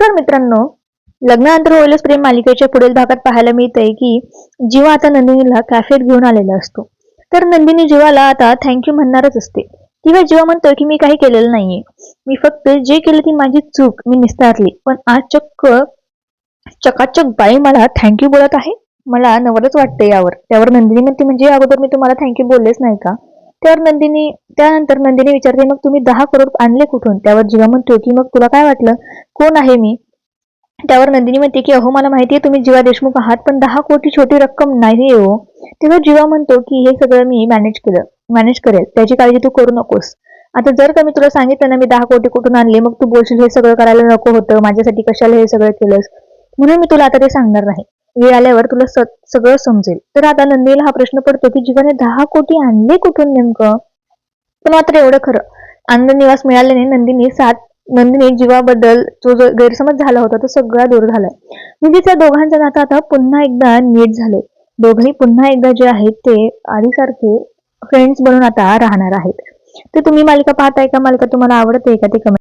नमस्कार मित्रांनो. लग्नानंतर होईलच प्रेम मालिकेच्या पुढील भागात पाहायला मिळतंय की जीवा आता नंदिनीला कॅफेत घेऊन आलेला असतो. तर नंदिनी जीवाला आता थँक्यू म्हणणारच असते. किंवा जीवा म्हणतो की मी काही केलेलं नाहीये. मी फक्त जे केलं ती माझी चूक. मी निस्तारली. पण आज चक्क चकाचक बाई मला थँक्यू बोलत आहे. मला नवरच वाटते यावर. त्यावर नंदिनी म्हणते म्हणजे अगोदर मी तुम्हाला थँक्यू बोललेच नाही का? त्यावर नंदिनी त्यानंतर नंदिनी विचारते मग तुम्ही दहा करोड आणले कुठून? त्यावर जीवा म्हणतो की मग तुला काय वाटलं? कोण आहे मी? त्यावर नंदिनी म्हणते की अहो मला माहिती आहे तुम्ही जीवा देशमुख आहात पण दहा कोटी छोटी रक्कम नाही हो. तेव्हा जीवा म्हणतो की हे सगळं मी मॅनेज केलं मॅनेज करेल. त्याची काळजी तू करू नकोस. आता जर का मी तुला सांगितलं ना मी दहा कोटी कुठून आणले मग तू बोलशील हे सगळं करायला नको होतं माझ्यासाठी कशाला हे सगळं केलंस? म्हणून मी तुला आता ते सांगणार नाही. वेळ आल्यावर तुला सगळं समजेल. तर आता नंदीला हा प्रश्न पडतो की जीवाने दहा कोटी आणले कुठून नेमकं? पण मात्र एवढं खरं. आनंद निवास मिळाल्याने नंदिनी सात नंदिनी जीवाबद्दल जो जो गैरसमज झाला होता तो सगळा दूर झालाय. म्हणजे त्या दोघांचं नातं आता पुन्हा एकदा नीट झाले दोघंही पुन्हा एकदा जे आहेत ते आधीसारखे फ्रेंड्स बनून आता राहणार आहेत. तर तुम्ही मालिका पाहताय का? मालिका तुम्हाला आवडते का? ते कमेंट